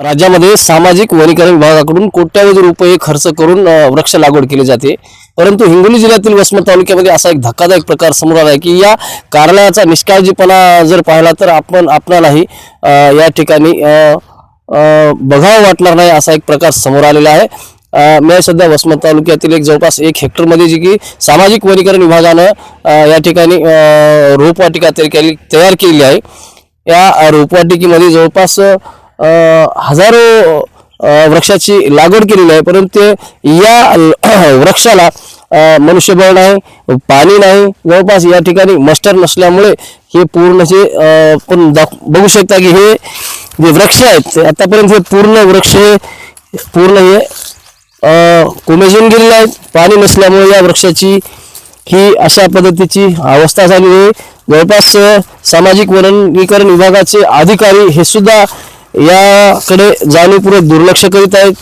राज्यामध्ये सामाजिक वनीकरण विभागाकडून कोट्यावधी रुपये खर्च करून वृक्ष लागवड केली जाते. परंतु हिंगोली जिल्ह्यातील वसमत तालुक्यामध्ये असा एक धक्कादायक प्रकार समोर आला आहे की या कार्यालयाचा निष्काळजीपणा जर पाहिला तर आपण आपणालाही या ठिकाणी बघावं वाटणार नाही असा एक प्रकार समोर आलेला आहे. मी सध्या वसमत तालुक्यातील एक जवळपास एक हेक्टरमध्ये जी की सामाजिक वनीकरण विभागानं या ठिकाणी रोपवाटिका तयार केली तयार आहे. या रोपवाटिकेमध्ये जवळपास हजारो वृक्षाची लागवड केलेली आहे परंतु या वृक्षाला मनुष्यबळ नाही पाणी नाही जवळपास या ठिकाणी मस्टर नसल्यामुळे हे पूर्ण जे पण दाख- बघू शकता की हे जे वृक्ष आहेत ते आतापर्यंत हे पूर्ण वृक्ष हे पूर्ण हे कोमेजून गेलेले आहेत. पाणी नसल्यामुळे या वृक्षाची ही अशा पद्धतीची अवस्था झाली आहे. जवळपास सामाजिक वनीकरण विभागाचे अधिकारी हे सुद्धा याकडे जाणीवपूर्वक दुर्लक्ष करीत आहेत.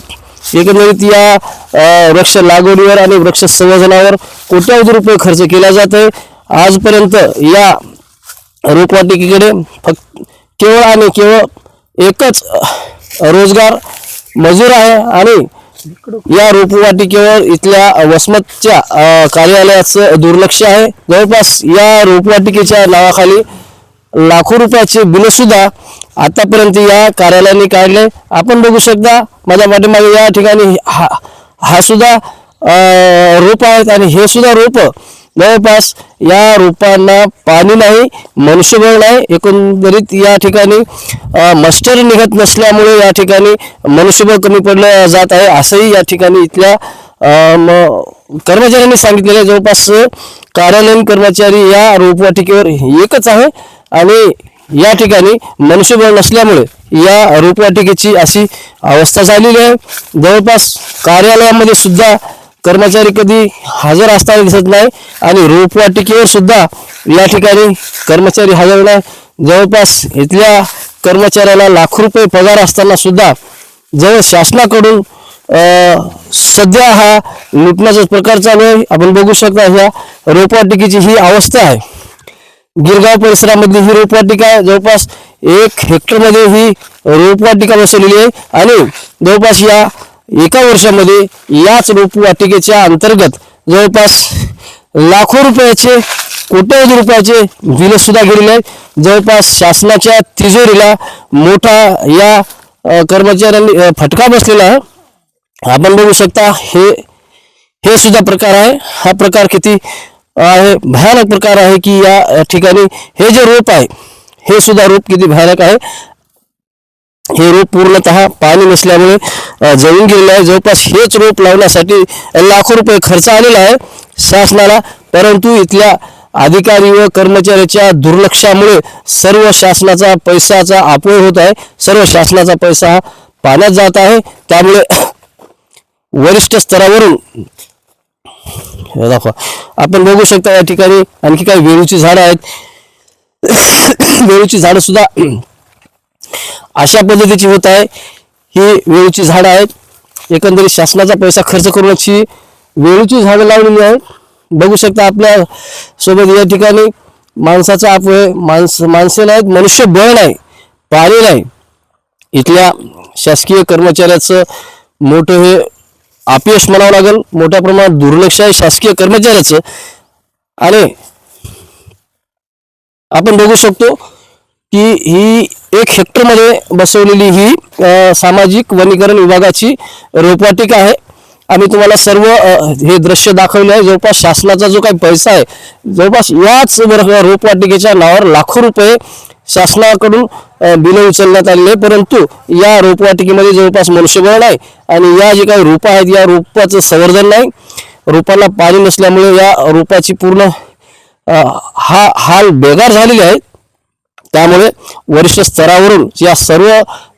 एकंदरीत या वृक्ष लागवडीवर आणि वृक्ष संवर्धनावर कोट्यावधी रुपये खर्च केला जात आहे. आजपर्यंत या रोपवाटिकेकडे फक्त केवळ आणि केवळ एकच रोजगार मजूर आहे आणि या रोपवाटिकेवर इथल्या वसमतच्या कार्यालयाचं दुर्लक्ष आहे. जवळपास या रोपवाटिकेच्या नावाखाली लाखो रुपयाचे बिल सुद्धा आतापर्यंत या कार्यालयाने काढले. आपण बघू शकता माझ्या पाठीमागे या ठिकाणी हा हा सुद्धा रोप आहेत आणि हे सुद्धा रोप जवळपास या रोपांना पाणी नाही मनुष्यबळ नाही. एकंदरीत या ठिकाणी मस्टर निघत नसल्यामुळे या ठिकाणी मनुष्यबळ कमी पडलं जात आहे. असंही या ठिकाणी इथल्या कर्मचाऱ्यांनी सांगितलेलं आहे. जवळपास कार्यालयीन कर्मचारी या रोपवाटिकेवर एकच आहे. आणि या ठिकाणी मनुष्यबळ नसल्यामुळे या रोपवाटिकेची अशी अवस्था झालेली आहे. जवळपास कार्यालयामध्ये सुद्धा कर्मचारी कधी हजर असताना दिसत नाही आणि रोपवाटिकेवर सुद्धा या ठिकाणी कर्मचारी हजर नाही. जवळपास इथल्या कर्मचाऱ्याला लाखो रुपये पगार असताना सुद्धा जवळ शासनाकडून सध्या हा लुटण्याचा प्रकार चालू आहे. आपण बघू शकता ह्या रोपवाटिकेची ही अवस्था आहे. गिरगाव परिसरामधली ही रोपवाटिका जवळपास एक हेक्टरमध्ये ही रोपवाटिका बसवलेली आहे. आणि जवळपास या एका वर्षामध्ये याच रोपवाटिकेच्या अंतर्गत जवळपास लाखो रुपयाचे कोट्यावधी रुपयाचे बिल सुद्धा गेलेले आहेत. जवळपास शासनाच्या तिजोरीला मोठा या कर्मचाऱ्यांनी फटका बसलेला आहे. आपण बघू शकता हे हे सुद्धा प्रकार आहे. हा प्रकार किती आहे. भयानक प्रकार आहे की या ठिकाणी हे जे रोप आहे हे सुद्धा रोप किती भयानक आहे. हे रोप पूर्णतः पाणी नसल्यामुळे जळून गेलेलं आहे. जवळपास हेच रोप लावण्यासाठी लाखो रुपये खर्च आलेला आहे शासनाला. परंतु इथल्या अधिकारी व कर्मचाऱ्याच्या दुर्लक्षामुळे सर्व शासनाचा पैशाचा अपव्यय होत आहे. सर्व शासनाचा पैसा हा पाण्यात जात आहे. त्यामुळे वरिष्ठ स्तरावरून दाखवा. आपण बघू शकता या ठिकाणी आणखी काही वेळूची झाडं आहेत. वेळूची झाडं सुद्धा अशा पद्धतीची होत आहे. ही वेळूची झाडं आहेत. एकंदरीत शासनाचा पैसा खर्च करूनची वेळूची झाडं लावलेली आहेत. बघू शकता आपल्यासोबत या ठिकाणी माणसाचा अपव्यय माणस माणसे नाहीत मनुष्य बळ नाही पाणी नाही. इथल्या शासकीय कर्मचाऱ्याचं मोठं हे अपयश म्हणावं लागेल. मोठ्या प्रमाणात दुर्लक्ष आहे. शासकीय कर्मचाऱ्याचं. आणि आपण बघू शकतो की ही एक हेक्टरमध्ये बसवलेली ही सामाजिक वनीकरण विभागाची रोपवाटिका आहे. आम्ही तुम्हाला सर्व हे दृश्य दाखवले आहे. जवळपास शासनाचा जो काही पैसा आहे जवळपास याच रोपवाटिकेच्या नावावर लाखो रुपये शासनाकडून बिल उचलण्यात आलेले आहे. परंतु या रोपवाटिकेमध्ये जवळपास मनुष्यबळ नाही आणि या जे काही रोपं आहेत या रोपाचं संवर्धन नाही. रोपांना पाणी नसल्यामुळे या रोपाची पूर्ण हा हाल बेगार झालेले आहेत त्यामुळे वरिष्ठ स्तरावरून या सर्व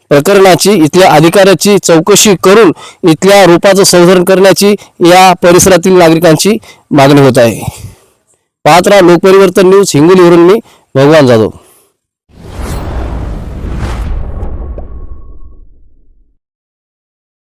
प्रकरणाची इथल्या अधिकाऱ्याची चौकशी करून इथल्या रोपाचं संवर्धन करण्याची या परिसरातील नागरिकांची मागणी होत आहे. पाहत राहा लोकपरिवर्तन न्यूज हिंगोलीवरून मी भगवान जाधव.